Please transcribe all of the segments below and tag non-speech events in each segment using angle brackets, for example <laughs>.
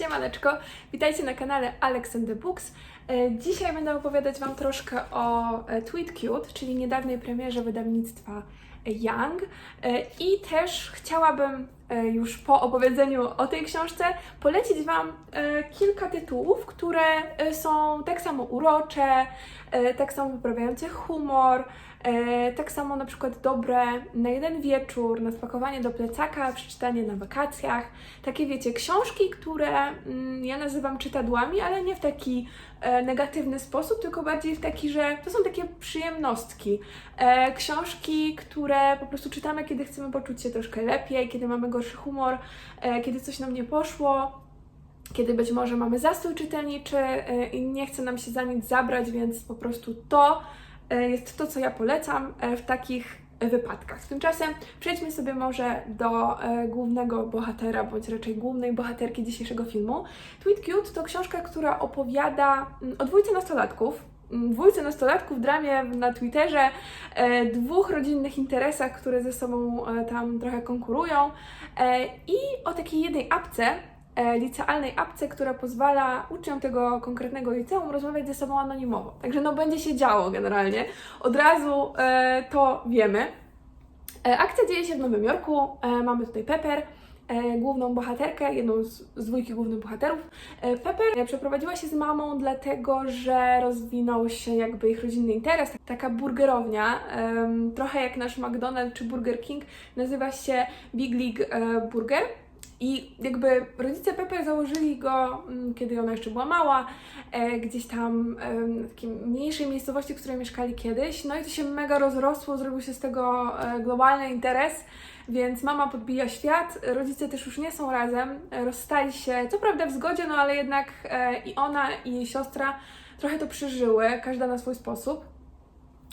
Siemaneczko, witajcie na kanale Alex and the Books. E, Dzisiaj będę opowiadać Wam troszkę o e, Tweet Cute, czyli niedawnej premierze wydawnictwa Young. E, I też chciałabym już po opowiedzeniu o tej książce polecić Wam kilka tytułów, które są tak samo urocze, tak samo poprawiające humor, tak samo na przykład dobre na jeden wieczór, na spakowanie do plecaka, przeczytanie na wakacjach. Takie wiecie, książki, które mm, ja nazywam czytadłami, ale nie w taki e, negatywny sposób, tylko bardziej w taki, że to są takie przyjemnostki. E, książki, które po prostu czytamy, kiedy chcemy poczuć się troszkę lepiej, kiedy mamy gorszy humor, e, kiedy coś nam nie poszło, kiedy być może mamy zastój czytelniczy e, i nie chce nam się za nic zabrać, więc po prostu to e, jest to, co ja polecam e, w takich e, wypadkach. Tymczasem przejdźmy sobie może do e, głównego bohatera, bądź raczej głównej bohaterki dzisiejszego filmu. Tweet Cute to książka, która opowiada mm, o dwójce nastolatków, mm, dwójce nastolatków w dramie na Twitterze, e, dwóch rodzinnych interesach, które ze sobą e, tam trochę konkurują e, i o takiej jednej apce, e, licealnej apce, która pozwala uczniom tego konkretnego liceum rozmawiać ze sobą anonimowo. Także no będzie się działo generalnie. Od razu e, to wiemy. E, akcja dzieje się w Nowym Jorku. E, mamy tutaj Pepper, e, główną bohaterkę, jedną z, z dwójki głównych bohaterów. E, Pepper e, przeprowadziła się z mamą, dlatego że rozwinął się jakby ich rodzinny interes. Taka burgerownia, trochę jak nasz McDonald's czy Burger King, nazywa się Big League e, Burger. I jakby rodzice Pepper założyli go, mm, kiedy ona jeszcze była mała, e, gdzieś tam em, w takiej mniejszej miejscowości, w której mieszkali kiedyś. No i to się mega rozrosło, zrobił się z tego e, globalny interes, więc mama podbija świat, rodzice też już nie są razem, e, rozstali się, co prawda w zgodzie, no ale jednak e, i ona i jej siostra trochę to przeżyły, każda na swój sposób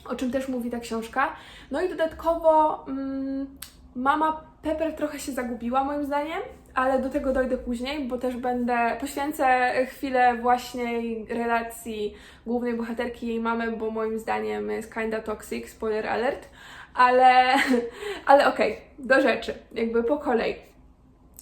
o czym też mówi ta książka. No i dodatkowo mm, mama Pepper trochę się zagubiła moim zdaniem, ale do tego dojdę później, bo też będę, poświęcę chwilę właśnie relacji głównej bohaterki jej mamy, bo moim zdaniem jest kinda toxic, spoiler alert, ale, <laughs> ale okej, do rzeczy, jakby po kolei.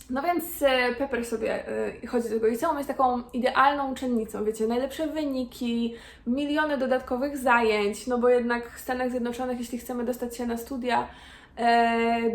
No więc e, Pepper sobie e, chodzi do tego liceum, jest taką idealną uczennicą, wiecie, najlepsze wyniki, miliony dodatkowych zajęć, no bo jednak w Stanach Zjednoczonych, jeśli chcemy dostać się na studia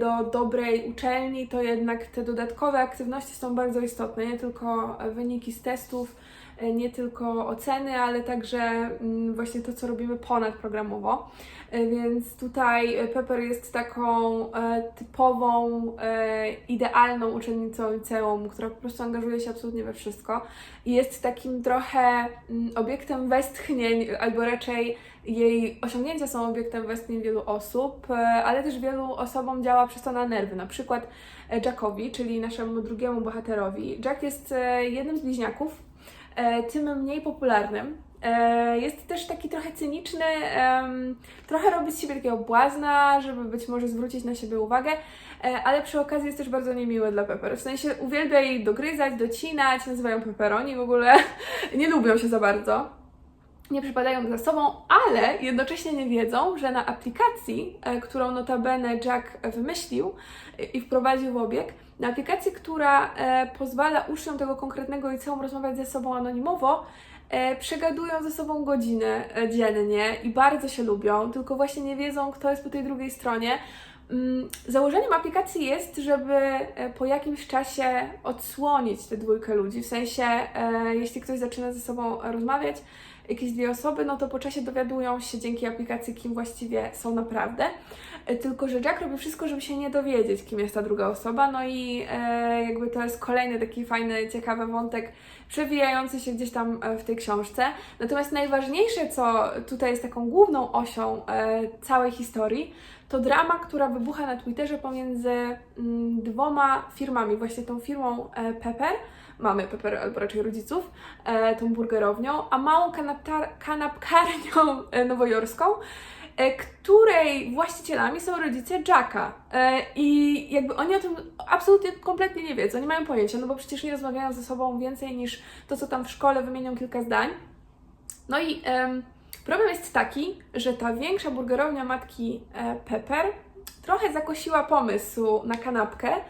do dobrej uczelni, to jednak te dodatkowe aktywności są bardzo istotne, nie tylko e, wyniki z testów, e, nie tylko oceny, ale także mm, właśnie to, co robimy ponadprogramowo. E, Więc tutaj e, Pepper jest taką e, typową, e, idealną uczennicą liceum, która po prostu angażuje się absolutnie we wszystko i jest takim trochę mm, obiektem westchnień, albo raczej jej osiągnięcia są obiektem westchnień wielu osób, e, ale też wielu osobom działa przez to na nerwy. Na przykład e, Jackowi, czyli naszemu drugiemu bohaterowi. Jack jest e, jednym z bliźniaków, tym mniej popularnym. Jest też taki trochę cyniczny, trochę robi z siebie takiego błazna, żeby być może zwrócić na siebie uwagę, ale przy okazji jest też bardzo niemiły dla Pepper. W sensie uwielbia jej dogryzać, docinać, nazywają Pepperoni w ogóle, <laughs> nie lubią się za bardzo. Nie przypadają za sobą, ale jednocześnie nie wiedzą, że na aplikacji, e, którą notabene Jack wymyślił e, i wprowadził w obieg, na aplikacji, która e, pozwala uczniom tego konkretnego liceum rozmawiać ze sobą anonimowo, przegadują ze sobą godzinę e, dziennie i bardzo się lubią, tylko właśnie nie wiedzą, kto jest po tej drugiej stronie. Mm, Założeniem aplikacji jest, żeby po jakimś czasie odsłonić tę dwójkę ludzi, w sensie, jeśli ktoś zaczyna ze sobą rozmawiać, jakieś dwie osoby, no to po czasie dowiadują się dzięki aplikacji, kim właściwie są naprawdę. E, Tylko, że Jack robi wszystko, żeby się nie dowiedzieć, kim jest ta druga osoba, no i e, jakby to jest kolejny taki fajny, ciekawy wątek przewijający się gdzieś tam e, w tej książce. Natomiast najważniejsze, co tutaj jest taką główną osią e, całej historii, to drama, która wybucha na Twitterze pomiędzy mm, dwoma firmami, właśnie tą firmą e, Pepper, mamy Pepper albo raczej rodziców, e, tą burgerownią, a małą kanapkarnią e, nowojorską, e, której właścicielami są rodzice Jacka. E, I jakby oni o tym absolutnie kompletnie nie wiedzą, nie mają pojęcia, no bo przecież nie rozmawiają ze sobą więcej niż to, co tam w szkole wymienią kilka zdań. No i em, problem jest taki, że ta większa burgerownia matki e, Pepper trochę zakosiła pomysł na kanapkę e,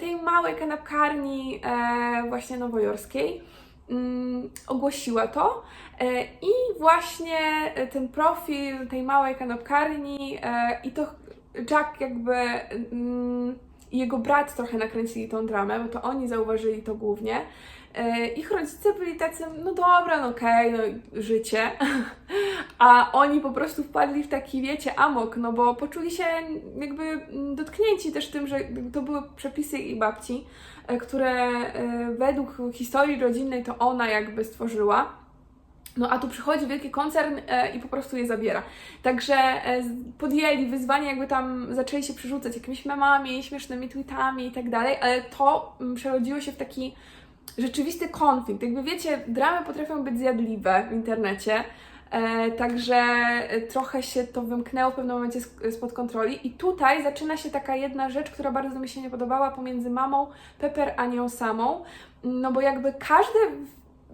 tej małej kanapkarni e, właśnie nowojorskiej mm, ogłosiła to e, i właśnie e, ten profil tej małej kanapkarni e, i to Jack jakby mm, i jego brat trochę nakręcili tą dramę, bo to oni zauważyli to głównie. E, Ich rodzice byli tacy, no dobra, no okej, no życie. <laughs> A oni po prostu wpadli w taki, wiecie, amok, no bo poczuli się jakby dotknięci też tym, że to były przepisy ich babci, e, które e, według historii rodzinnej to ona jakby stworzyła. No a tu przychodzi wielki koncern e, i po prostu je zabiera. Także e, podjęli wyzwanie, jakby tam zaczęli się przerzucać jakimiś memami, śmiesznymi tweetami i tak dalej, ale to mm, przerodziło się w taki rzeczywisty konflikt. Jakby wiecie, dramy potrafią być zjadliwe w internecie, e, także e, trochę się to wymknęło w pewnym momencie spod kontroli. I tutaj zaczyna się taka jedna rzecz, która bardzo mi się nie podobała pomiędzy mamą Pepper a nią samą. No bo jakby każdy,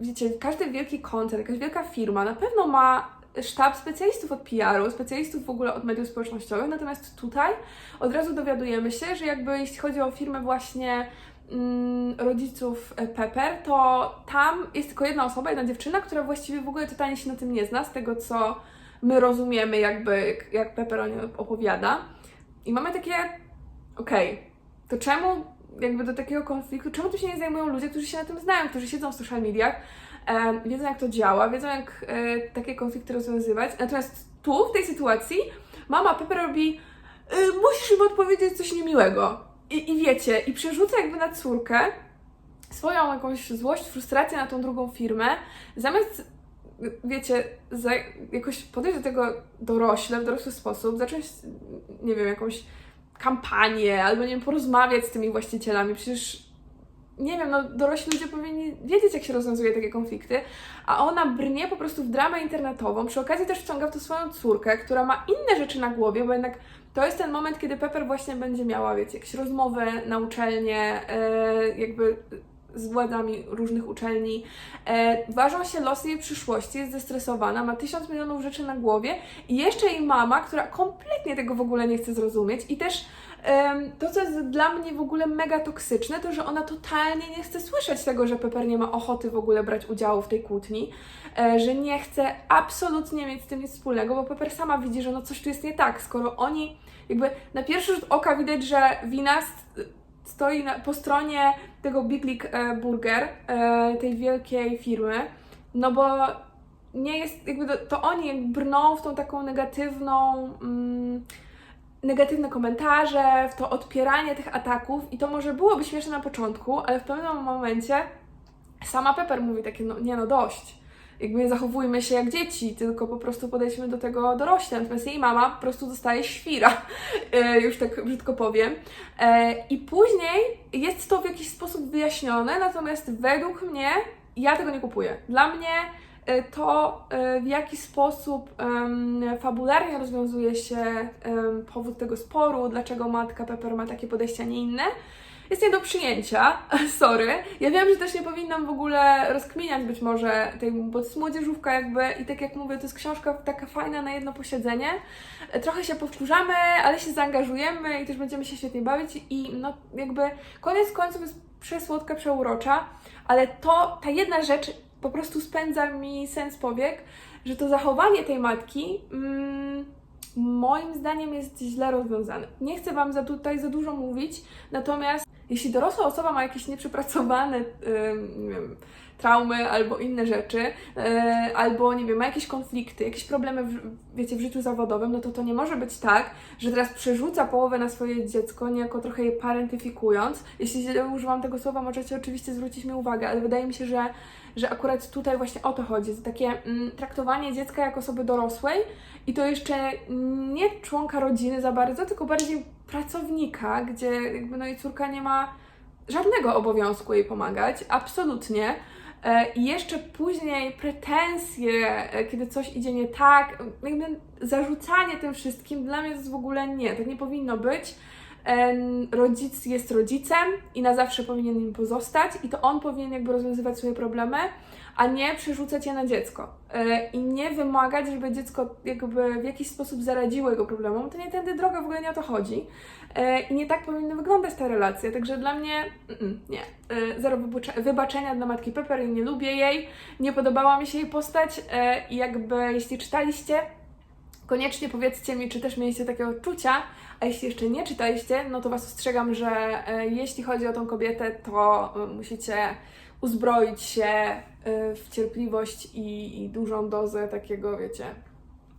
wiecie, każdy wielki koncert, jakaś wielka firma na pewno ma sztab specjalistów od PR-u, specjalistów w ogóle od mediów społecznościowych, natomiast tutaj od razu dowiadujemy się, że jakby jeśli chodzi o firmę właśnie mm, rodziców e, Pepper, to tam jest tylko jedna osoba, jedna dziewczyna, która właściwie w ogóle totalnie się na tym nie zna, z tego co my rozumiemy, jakby jak- Pepper o nim opowiada. I mamy takie, okej, to czemu jakby do takiego konfliktu, czemu tu się nie zajmują ludzie, którzy się na tym znają, którzy siedzą w social mediach, e, wiedzą jak to działa, wiedzą jak e, takie konflikty rozwiązywać. Natomiast tu, w tej sytuacji, mama Pepper robi, y, musisz im odpowiedzieć coś niemiłego. I, I wiecie, i przerzuca jakby na córkę swoją jakąś złość, frustrację na tą drugą firmę, zamiast, wiecie, za, jakoś podejść do tego dorośle, w dorosły sposób, zacząć, nie wiem, jakąś kampanię, albo nie wiem, porozmawiać z tymi właścicielami. Przecież nie wiem, no dorośli ludzie powinni wiedzieć, jak się rozwiązuje takie konflikty, a ona brnie po prostu w dramę internetową. Przy okazji też wciąga w to swoją córkę, która ma inne rzeczy na głowie, bo jednak to jest ten moment, kiedy Pepper właśnie będzie miała, wiecie, jakieś rozmowy na uczelnię, e, jakby z władzami różnych uczelni. E, ważą się losy jej przyszłości, jest zestresowana, ma tysiąc milionów rzeczy na głowie i jeszcze jej mama, która kompletnie tego w ogóle nie chce zrozumieć i też em, to, co jest dla mnie w ogóle mega toksyczne, to, że ona totalnie nie chce słyszeć tego, że Pepper nie ma ochoty w ogóle brać udziału w tej kłótni, e, że nie chce absolutnie mieć z tym nic wspólnego, bo Pepper sama widzi, że no coś tu jest nie tak, skoro oni jakby na pierwszy rzut oka widać, że wina stoi na, po stronie tego Big League e, Burger, e, tej wielkiej firmy, no bo nie jest, jakby to, to oni brną w tą taką negatywną, mm, negatywne komentarze, w to odpieranie tych ataków i to może byłoby śmieszne na początku, ale w pewnym momencie sama Pepper mówi takie, no nie no dość. Jakby nie zachowujmy się jak dzieci, tylko po prostu podejdźmy do tego dorośle. Natomiast jej mama po prostu dostaje świra, <laughs> e, już tak brzydko powiem. E, I później jest to w jakiś sposób wyjaśnione, natomiast według mnie ja tego nie kupuję. Dla mnie e, to, w jaki sposób fabularnie rozwiązuje się powód tego sporu, dlaczego matka Pepper ma takie podejście, a nie inne, jest nie do przyjęcia. <laughs> Sorry. Ja wiem, że też nie powinnam w ogóle rozkminiać być może tej, bo to jest młodzieżówka jakby i tak jak mówię, to jest książka taka fajna na jedno posiedzenie. Trochę się powtórzamy, ale się zaangażujemy i też będziemy się świetnie bawić i no jakby koniec końców jest przesłodka, przeurocza, ale to, ta jedna rzecz po prostu spędza mi sens powiek, że to zachowanie tej matki mm, moim zdaniem jest źle rozwiązane. Nie chcę Wam za tutaj za dużo mówić, natomiast jeśli dorosła osoba ma jakieś nieprzepracowane ym, nie wiem, traumy albo inne rzeczy, yy, albo nie wiem, ma jakieś konflikty, jakieś problemy w, wiecie, w życiu zawodowym, no to to nie może być tak, że teraz przerzuca połowę na swoje dziecko, niejako trochę je parentyfikując. Jeśli używam tego słowa, możecie oczywiście zwrócić mi uwagę, ale wydaje mi się, że, że akurat tutaj właśnie o to chodzi. Takie mm, traktowanie dziecka jako osoby dorosłej i to jeszcze nie członka rodziny za bardzo, tylko bardziej pracownika, gdzie jakby no i córka nie ma żadnego obowiązku jej pomagać, absolutnie. E, I jeszcze później pretensje, e, kiedy coś idzie nie tak, jakby zarzucanie tym wszystkim, dla mnie to jest w ogóle nie, tak nie powinno być. Rodzic jest rodzicem i na zawsze powinien nim pozostać i to on powinien jakby rozwiązywać swoje problemy, a nie przerzucać je na dziecko. E, I nie wymagać, żeby dziecko jakby w jakiś sposób zaradziło jego problemom. To nie tędy droga, w ogóle nie o to chodzi. E, I nie tak powinny wyglądać te relacje. Także dla mnie nie. E, Zero wybaczenia dla matki Pepper nie lubię jej. Nie podobała mi się jej postać i jakby jeśli czytaliście, koniecznie powiedzcie mi, czy też mieliście takie odczucia, a jeśli jeszcze nie czytaliście, no to Was ostrzegam, że e, jeśli chodzi o tą kobietę, to e, musicie uzbroić się e, w cierpliwość i, i dużą dozę takiego, wiecie,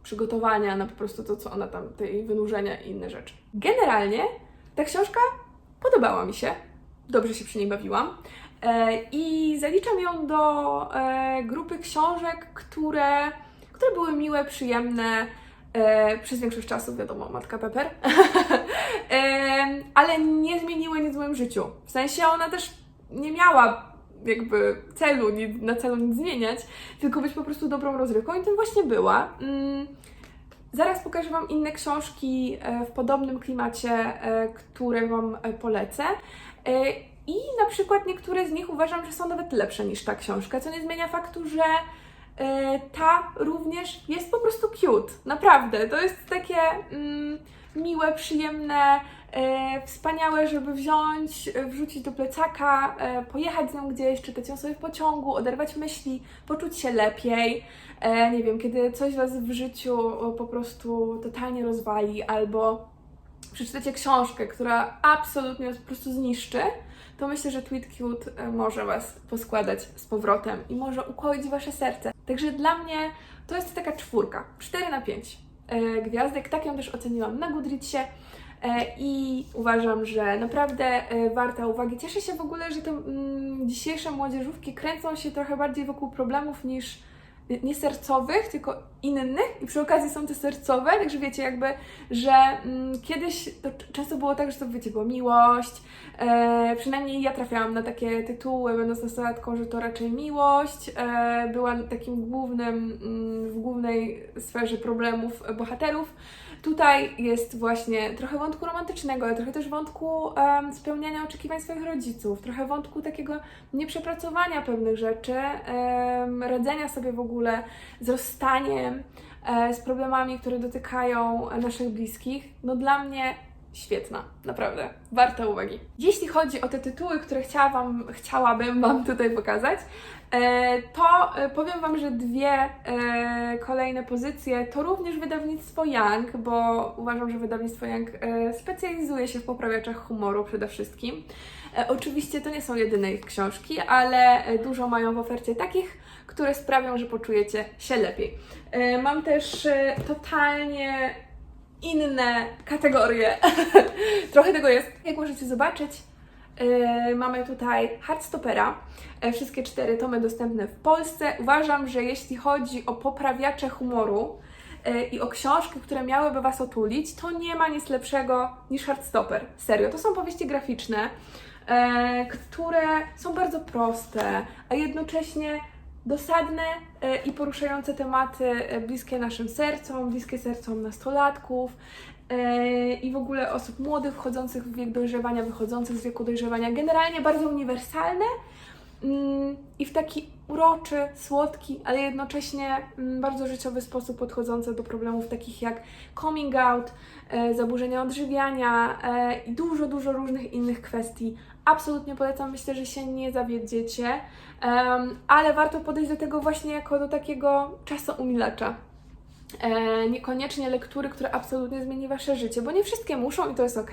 przygotowania na po prostu to, co ona tam, te jej wynurzenia i inne rzeczy. Generalnie ta książka podobała mi się, dobrze się przy niej bawiłam i zaliczam ją do grupy książek, które, które były miłe, przyjemne, e, przez większość czasu, wiadomo, Matka Pepper, <laughs> e, ale nie zmieniły nic w moim życiu. W sensie ona też nie miała jakby celu, ni- na celu nic zmieniać, tylko być po prostu dobrą rozrywką i tym właśnie była. Mm, Zaraz pokażę Wam inne książki e, w podobnym klimacie, e, które Wam e, polecę. I na przykład niektóre z nich uważam, że są nawet lepsze niż ta książka, co nie zmienia faktu, że ta również jest po prostu cute. Naprawdę. To jest takie mm, miłe, przyjemne, e, wspaniałe, żeby wziąć, e, wrzucić do plecaka, e, pojechać z nią gdzieś, czytać ją sobie w pociągu, oderwać myśli, poczuć się lepiej. E, nie wiem, kiedy coś Was w życiu o, po prostu totalnie rozwali, albo przeczytacie książkę, która absolutnie Was po prostu zniszczy, to myślę, że Tweet Cute e, może Was poskładać z powrotem i może ukoić Wasze serce. Także dla mnie to jest taka czwórka, 4 na 5 e, gwiazdek. Tak ją też oceniłam na Goodreadsie. E, I uważam, że naprawdę warta uwagi. Cieszę się w ogóle, że te mm, dzisiejsze młodzieżówki kręcą się trochę bardziej wokół problemów niż nie sercowych, tylko innych i przy okazji są te sercowe, także wiecie jakby, że mm, kiedyś to często było tak, że to wiecie, była miłość, e, przynajmniej ja trafiałam na takie tytuły, będąc nastolatką, że to raczej miłość e, była takim głównym, mm, w głównej sferze problemów bohaterów. Tutaj jest właśnie trochę wątku romantycznego, ale trochę też wątku spełniania oczekiwań swoich rodziców, trochę wątku takiego nieprzepracowania pewnych rzeczy, radzenia sobie w ogóle z rozstaniem, e, z problemami, które dotykają naszych bliskich. No dla mnie świetna, naprawdę, warta uwagi. Jeśli chodzi o te tytuły, które chciała chciałabym Wam tutaj pokazać, e, to e, powiem Wam, że dwie kolejne pozycje to również wydawnictwo Young, bo uważam, że wydawnictwo Young specjalizuje się w poprawiaczach humoru przede wszystkim. E, Oczywiście to nie są jedyne ich książki, ale e, dużo mają w ofercie takich, które sprawią, że poczujecie się lepiej. E, Mam też totalnie inne kategorie. <laughs> Trochę tego jest. Jak możecie zobaczyć, mamy tutaj Hardstopera. Wszystkie cztery tomy dostępne w Polsce. Uważam, że jeśli chodzi o poprawiacze humoru, i o książki, które miałyby Was otulić, to nie ma nic lepszego niż Hardstopper. Serio, to są powieści graficzne, które są bardzo proste, a jednocześnie dosadne e, i poruszające tematy e, bliskie naszym sercom, bliskie sercom nastolatków e, i w ogóle osób młodych, wchodzących w wiek dojrzewania, wychodzących z wieku dojrzewania. Generalnie bardzo uniwersalne i w taki uroczy, słodki, ale jednocześnie mm, bardzo życiowy sposób podchodzące do problemów takich jak coming out, e, zaburzenia odżywiania e, i dużo, dużo różnych innych kwestii. Absolutnie polecam, myślę, że się nie zawiedziecie, ale warto podejść do tego właśnie jako do takiego czasoumilecza. E, niekoniecznie lektury, które absolutnie zmieni Wasze życie, bo nie wszystkie muszą i to jest ok.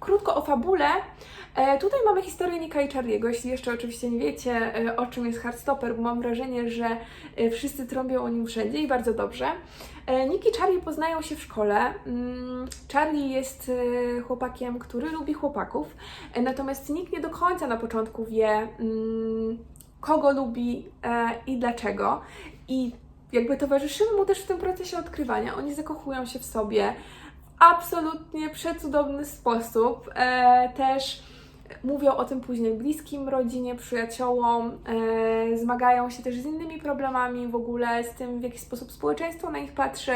Krótko o fabule. E, tutaj mamy historię Nika i Charlie'ego, jeśli jeszcze oczywiście nie wiecie, e, o czym jest Hardstopper, bo mam wrażenie, że e, wszyscy trąbią o nim wszędzie i bardzo dobrze. E, Nick i Charlie poznają się w szkole. Mm, Charlie jest e, chłopakiem, który lubi chłopaków, e, natomiast nikt nie do końca na początku wie, mm, kogo lubi e, i dlaczego. I jakby towarzyszymy mu też w tym procesie odkrywania. Oni zakochują się w sobie absolutnie przecudowny sposób. E, też mówią o tym później bliskim, rodzinie, przyjaciołom, e, zmagają się też z innymi problemami w ogóle, z tym w jaki sposób społeczeństwo na nich patrzy,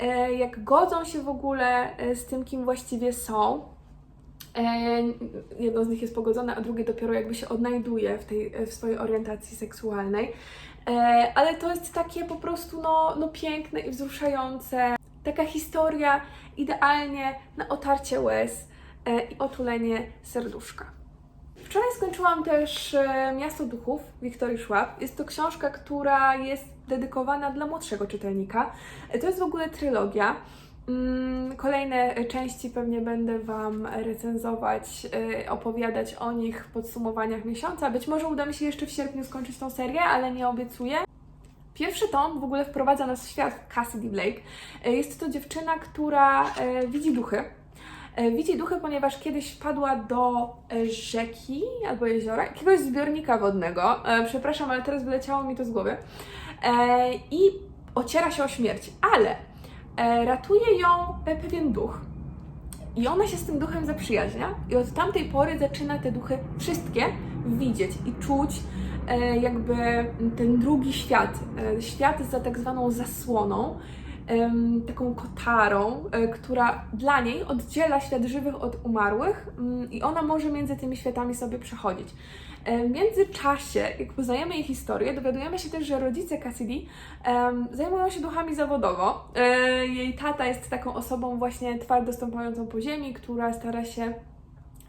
e, jak godzą się w ogóle e, z tym, kim właściwie są. E, jedno z nich jest pogodzone, a drugie dopiero jakby się odnajduje w, tej, w swojej orientacji seksualnej. E, ale to jest takie po prostu no, no piękne i wzruszające. Taka historia idealnie na otarcie łez e, i otulenie serduszka. Wczoraj skończyłam też e, Miasto Duchów Wiktorii Szłap. Jest to książka, która jest dedykowana dla młodszego czytelnika. E, To jest w ogóle trylogia. Mm, Kolejne części pewnie będę Wam recenzować, opowiadać o nich w podsumowaniach miesiąca. Być może uda mi się jeszcze w sierpniu skończyć tą serię, ale nie obiecuję. Pierwszy tom w ogóle wprowadza nas w świat Cassidy Blake. E, Jest to dziewczyna, która e, widzi duchy. E, Widzi duchy, ponieważ kiedyś wpadła do rzeki albo jeziora, jakiegoś zbiornika wodnego. Przepraszam, ale teraz wyleciało mi to z głowy. I ociera się o śmierć, ale ratuje ją pewien duch. I ona się z tym duchem zaprzyjaźnia, i od tamtej pory zaczyna te duchy wszystkie widzieć i czuć jakby ten drugi świat. E, świat za tak zwaną zasłoną, taką kotarą, e, która dla niej oddziela świat żywych od umarłych mm, i ona może między tymi światami sobie przechodzić. E, W międzyczasie, jak poznajemy jej historię, dowiadujemy się też, że rodzice Cassidy em, zajmują się duchami zawodowo. E, Jej tata jest taką osobą właśnie twardo stąpającą po ziemi, która stara się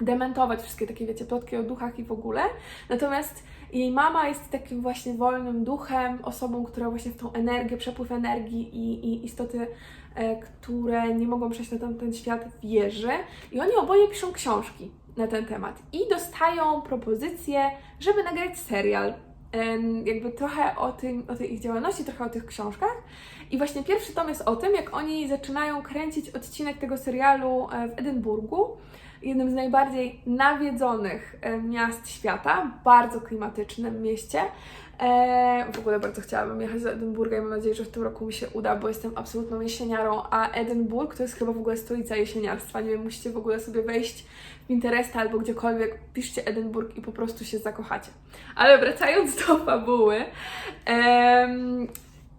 dementować wszystkie takie, wiecie, plotki o duchach i w ogóle. Natomiast jej mama jest takim właśnie wolnym duchem, osobą, która właśnie w tą energię, przepływ energii i, i istoty, e, które nie mogą przejść na tamten świat, wierzy. I oni oboje piszą książki na ten temat. I dostają propozycję, żeby nagrać serial. Em, Jakby trochę o, tym, o tej ich działalności, trochę o tych książkach. I właśnie pierwszy tom jest o tym, jak oni zaczynają kręcić odcinek tego serialu e, w Edynburgu jednym z najbardziej nawiedzonych e, miast świata, bardzo klimatycznym mieście. E, w ogóle bardzo chciałabym jechać do Edynburga i mam nadzieję, że w tym roku mi się uda, bo jestem absolutną jesieniarą, a Edynburg to jest chyba w ogóle stolica jesieniarstwa. Nie wiem, musicie w ogóle sobie wejść w Pinteresta albo gdziekolwiek, piszcie Edynburg i po prostu się zakochacie. Ale wracając do fabuły, em,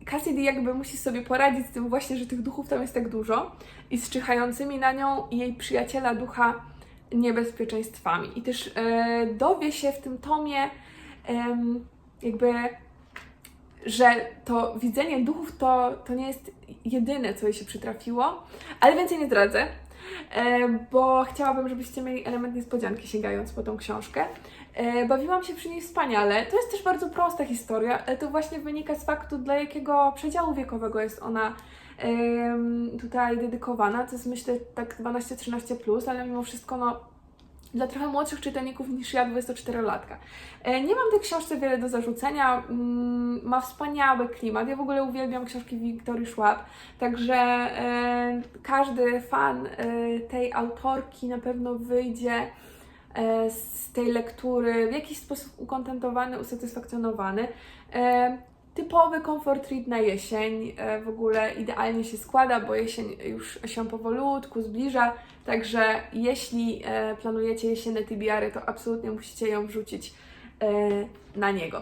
Cassidy jakby musi sobie poradzić z tym właśnie, że tych duchów tam jest tak dużo i z czyhającymi na nią jej przyjaciela ducha niebezpieczeństwami. I też e, dowie się w tym tomie em, jakby, że to widzenie duchów to, to nie jest jedyne, co jej się przytrafiło, ale więcej nie zdradzę. E, bo chciałabym, żebyście mieli element niespodzianki sięgając po tą książkę. E, bawiłam się przy niej wspaniale. To jest też bardzo prosta historia. E, to właśnie wynika z faktu, dla jakiego przedziału wiekowego jest ona tutaj dedykowana. To jest myślę tak 12-13+, plus, ale mimo wszystko no, dla trochę młodszych czytelników niż ja, 24-latka. E, Nie mam tej książce wiele do zarzucenia. Mm, Ma wspaniały klimat. Ja w ogóle uwielbiam książki Wiktorii Schwab, także e, każdy fan tej autorki na pewno wyjdzie z tej lektury w jakiś sposób ukontentowany, usatysfakcjonowany. E, Typowy comfort read na jesień, e, w ogóle idealnie się składa, bo jesień już się powolutku zbliża, także jeśli e, planujecie jesienne TBR-y, to absolutnie musicie ją wrzucić e, na niego.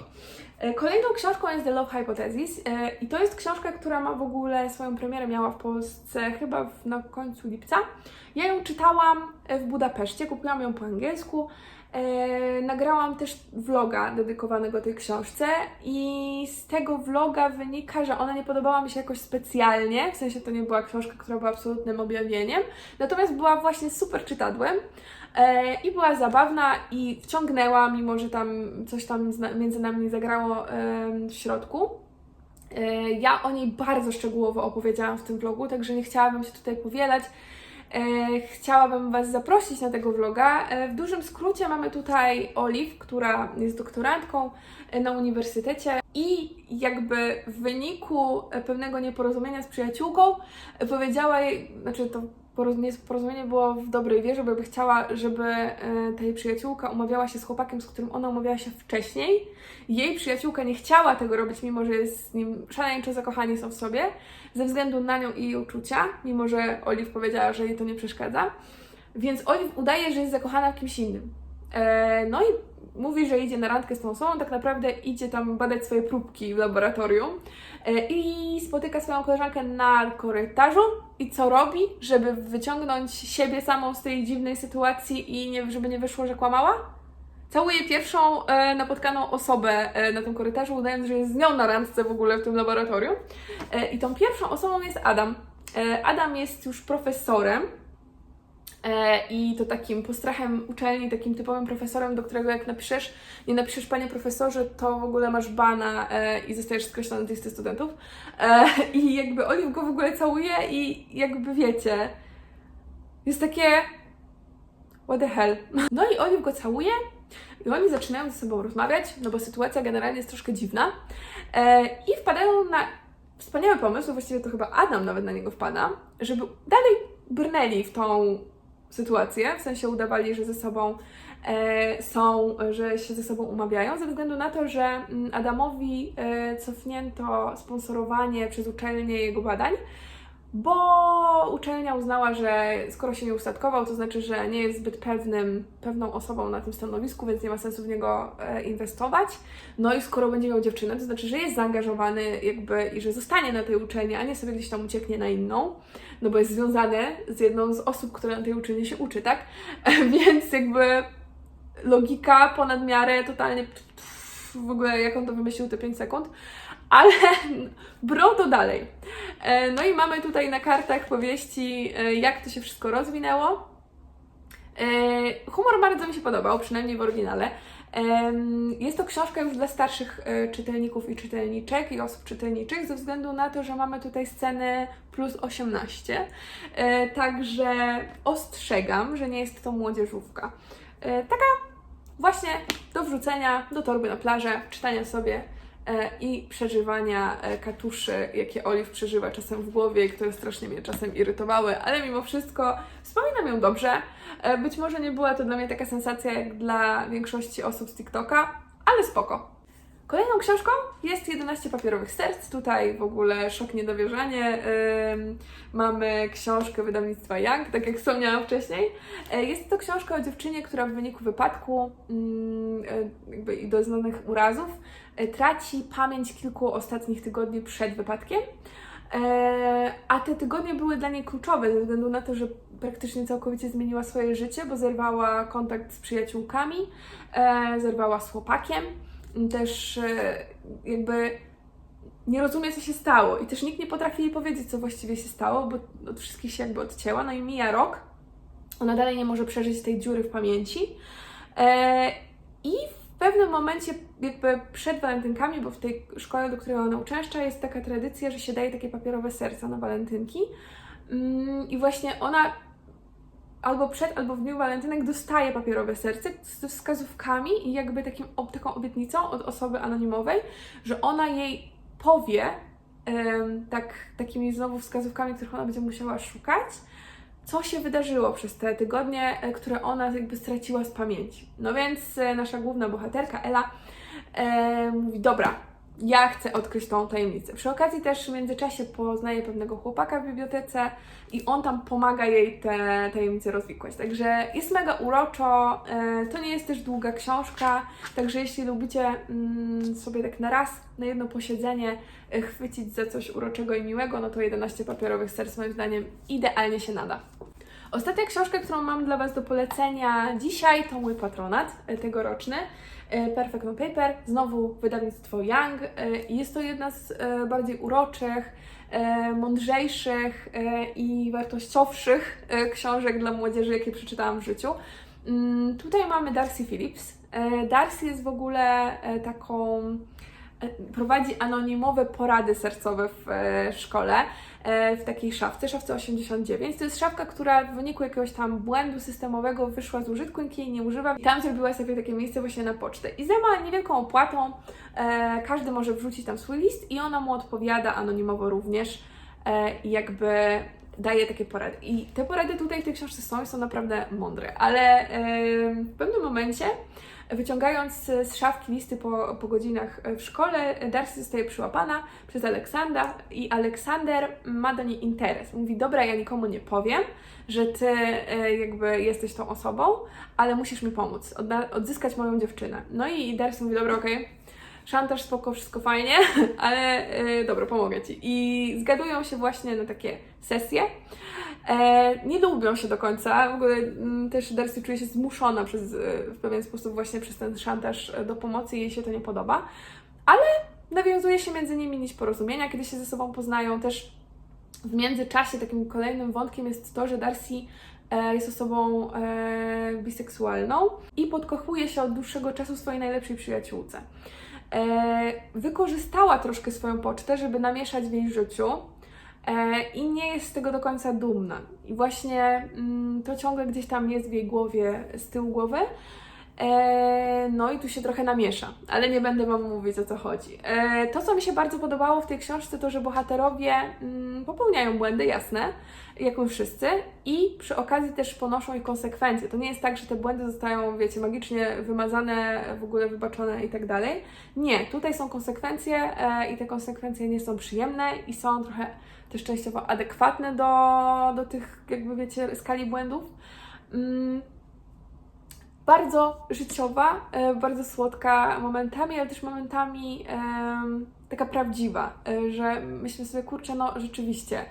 E, Kolejną książką jest The Love Hypothesis e, i to jest książka, która ma w ogóle swoją premierę miała w Polsce chyba w, na końcu lipca. Ja ją czytałam e, w Budapeszcie, kupiłam ją po angielsku. E, nagrałam też vloga dedykowanego tej książce i z tego vloga wynika, że ona nie podobała mi się jakoś specjalnie, w sensie to nie była książka, która była absolutnym objawieniem, natomiast była właśnie super czytadłem e, i była zabawna i wciągnęła, mimo że tam coś tam między nami zagrało w środku. E, Ja o niej bardzo szczegółowo opowiedziałam w tym vlogu, także nie chciałabym się tutaj powielać. E, Chciałabym Was zaprosić na tego vloga. E, W dużym skrócie mamy tutaj Olive, która jest doktorantką e, na uniwersytecie i jakby w wyniku pewnego nieporozumienia z przyjaciółką powiedziała jej, znaczy to porozumienie, było w dobrej wierze, bo jakby chciała, żeby ta jej przyjaciółka umawiała się z chłopakiem, z którym ona umawiała się wcześniej. Jej przyjaciółka nie chciała tego robić, mimo że jest z nim szaleńczo zakochani są w sobie, ze względu na nią i jej uczucia, mimo że Olive powiedziała, że jej to nie przeszkadza. Więc Olive udaje, że jest zakochana w kimś innym. E, no i mówi, że idzie na randkę z tą osobą, tak naprawdę idzie tam badać swoje próbki w laboratorium e, i spotyka swoją koleżankę na korytarzu i co robi, żeby wyciągnąć siebie samą z tej dziwnej sytuacji i nie, żeby nie wyszło, że kłamała? Całuje pierwszą e, napotkaną osobę e, na tym korytarzu, udając, że jest z nią na randce w ogóle w tym laboratorium. E, I tą pierwszą osobą jest Adam. E, Adam jest już profesorem e, i to takim postrachem uczelni, takim typowym profesorem, do którego jak napiszesz, nie napiszesz panie profesorze, to w ogóle masz bana e, i zostajesz skreślony z listy studentów. E, I jakby Olive go w ogóle całuje i jakby wiecie, jest takie what the hell. No i Olive go całuje i oni zaczynają ze sobą rozmawiać, no bo sytuacja generalnie jest troszkę dziwna. E, i wpadają na wspaniały pomysł, właściwie to chyba Adam nawet na niego wpada, żeby dalej brnęli w tą sytuację, w sensie udawali, że ze sobą e, są, że się ze sobą umawiają, ze względu na to, że mm, Adamowi e, cofnięto sponsorowanie przez uczelnię jego badań, bo uczelnia uznała, że skoro się nie ustatkował, to znaczy, że nie jest zbyt pewnym, pewną osobą na tym stanowisku, więc nie ma sensu w niego e, inwestować. No i skoro będzie miał dziewczynę, to znaczy, że jest zaangażowany jakby i że zostanie na tej uczelni, a nie sobie gdzieś tam ucieknie na inną, no bo jest związany z jedną z osób, która na tej uczelni się uczy, tak? <laughs> więc jakby logika ponad miarę, totalnie pff, w ogóle jak on to wymyślił te 5 sekund, ale <laughs> bro to dalej. E, No i mamy tutaj na kartach powieści, e, jak to się wszystko rozwinęło. E, Humor bardzo mi się podobał, przynajmniej w oryginale. Jest to książka już dla starszych czytelników i czytelniczek i osób czytelniczych, ze względu na to, że mamy tutaj sceny plus 18. E, Także ostrzegam, że nie jest to młodzieżówka. Taka właśnie do wrzucenia do torby na plażę, czytania sobie i przeżywania e, katuszy, jakie Olive przeżywa czasem w głowie które strasznie mnie czasem irytowały, ale mimo wszystko wspominam ją dobrze. E, Być może nie była to dla mnie taka sensacja jak dla większości osób z TikToka, ale spoko. Kolejną książką jest 11 papierowych serc. Tutaj w ogóle szok niedowierzanie. Ym, mamy książkę wydawnictwa Young, tak jak wspomniałam wcześniej. E, Jest to książka o dziewczynie, która w wyniku wypadku e, jakby i doznanych urazów e, traci pamięć kilku ostatnich tygodni przed wypadkiem. E, A te tygodnie były dla niej kluczowe ze względu na to, że praktycznie całkowicie zmieniła swoje życie, bo zerwała kontakt z przyjaciółkami, e, zerwała z chłopakiem. Też e, jakby nie rozumie, co się stało. I też nikt nie potrafi jej powiedzieć, co właściwie się stało, bo od wszystkich się jakby odcięła, no i mija rok, ona dalej nie może przeżyć tej dziury w pamięci. E, i w pewnym momencie jakby przed walentynkami, bo w tej szkole, do której ona uczęszcza, jest taka tradycja, że się daje takie papierowe serca na walentynki. Mm, i właśnie ona albo przed, albo w dniu walentynek dostaje papierowe serce z wskazówkami i jakby takim, taką obietnicą od osoby anonimowej, że ona jej powie tak, takimi znowu wskazówkami, których ona będzie musiała szukać, co się wydarzyło przez te tygodnie, e, które ona jakby straciła z pamięci. No więc e, nasza główna bohaterka, Ela, e, mówi, dobra, ja chcę odkryć tą tajemnicę. Przy okazji też w międzyczasie poznaje pewnego chłopaka w bibliotece i on tam pomaga jej te tajemnice rozwikłać. Także jest mega uroczo, e, to nie jest też długa książka, także jeśli lubicie mm, sobie tak na raz, na jedno posiedzenie e, chwycić za coś uroczego i miłego, no to 11 papierowych serc moim zdaniem idealnie się nada. Ostatnia książka, którą mam dla Was do polecenia dzisiaj, to mój patronat e, tegoroczny. E, Perfect No Paper, znowu wydawnictwo Young. e, Jest to jedna z e, bardziej uroczych, mądrzejszych i wartościowszych książek dla młodzieży, jakie przeczytałam w życiu. Mm, Tutaj mamy Darcy Phillips. Darcy jest w ogóle taką prowadzi anonimowe porady sercowe w szkole, w takiej szafce, szafce 89. To jest szafka, która w wyniku jakiegoś tam błędu systemowego wyszła z użytku, nikt jej nie używa. I tam zrobiła sobie takie miejsce właśnie na pocztę. I za niewielką opłatą e, każdy może wrzucić tam swój list i ona mu odpowiada anonimowo również. E, jakby daje takie porady. I te porady tutaj w tej książce są i są naprawdę mądre, ale w pewnym momencie, wyciągając z szafki listy po, po godzinach w szkole, Darcy zostaje przyłapana przez Aleksandra i Aleksander ma do niej interes. Mówi, dobra, ja nikomu nie powiem, że ty e, jakby jesteś tą osobą, ale musisz mi pomóc, odzyskać moją dziewczynę. No i Darcy mówi, dobra, okej, szantaż, spoko, wszystko fajnie, <laughs> ale e, dobra, pomogę Ci. I zgadują się właśnie na takie sesje. E, nie lubią się do końca, w ogóle mm, też Darcy czuje się zmuszona przez, e, w pewien sposób właśnie przez ten szantaż e, do pomocy i jej się to nie podoba, ale nawiązuje się między nimi nić porozumienia, kiedy się ze sobą poznają. Też w międzyczasie takim kolejnym wątkiem jest to, że Darcy jest osobą e, biseksualną i podkochuje się od dłuższego czasu swojej najlepszej przyjaciółce. E, wykorzystała troszkę swoją pocztę, żeby namieszać w jej życiu e, i nie jest z tego do końca dumna. I właśnie mm, to ciągle gdzieś tam jest w jej głowie, z tyłu głowy. E, no i tu się trochę namiesza, ale nie będę Wam mówić o co chodzi. E, to, co mi się bardzo podobało w tej książce, to, że bohaterowie mm, popełniają błędy, jasne, jak my wszyscy, i przy okazji też ponoszą ich konsekwencje. To nie jest tak, że te błędy zostają, wiecie, magicznie wymazane, w ogóle wybaczone i tak dalej. Nie, tutaj są konsekwencje e, i te konsekwencje nie są przyjemne i są trochę też częściowo adekwatne do, do tych, jakby wiecie, skali błędów. Bardzo życiowa, e, bardzo słodka momentami, ale też momentami taka prawdziwa, e, że myślę sobie, kurczę, no rzeczywiście,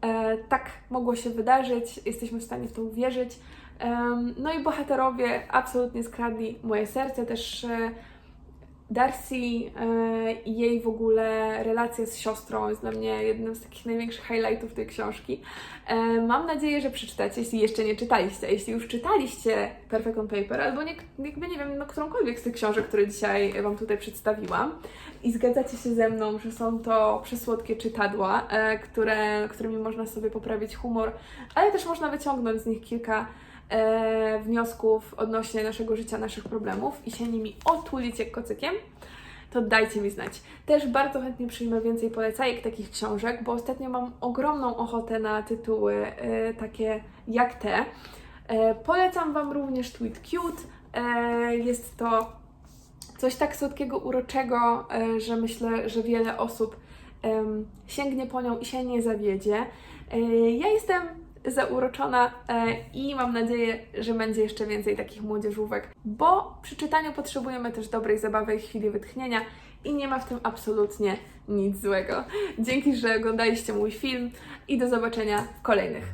e, tak mogło się wydarzyć, jesteśmy w stanie w to uwierzyć. No i bohaterowie absolutnie skradli moje serce, też Darcy e, i jej w ogóle relacja z siostrą jest dla mnie jednym z takich największych highlightów tej książki. E, Mam nadzieję, że przeczytacie, jeśli jeszcze nie czytaliście. Jeśli już czytaliście Perfect on Paper, albo nie, jakby nie wiem, no, którąkolwiek z tych książek, które dzisiaj Wam tutaj przedstawiłam i zgadzacie się ze mną, że są to przesłodkie czytadła, e, które, którymi można sobie poprawić humor, ale też można wyciągnąć z nich kilka e, wniosków odnośnie naszego życia, naszych problemów i się nimi otulić jak kocykiem, to dajcie mi znać. Też bardzo chętnie przyjmę więcej polecajek takich książek, bo ostatnio mam ogromną ochotę na tytuły e, takie jak te. E, polecam Wam również Tweet Cute. E, jest to coś tak słodkiego, uroczego, e, że myślę, że wiele osób sięgnie po nią i się nie zawiedzie. E, Ja jestem zauroczona e, i mam nadzieję, że będzie jeszcze więcej takich młodzieżówek, bo przy czytaniu potrzebujemy też dobrej zabawy i chwili wytchnienia i nie ma w tym absolutnie nic złego. Dzięki, że oglądaliście mój film i do zobaczenia w kolejnych.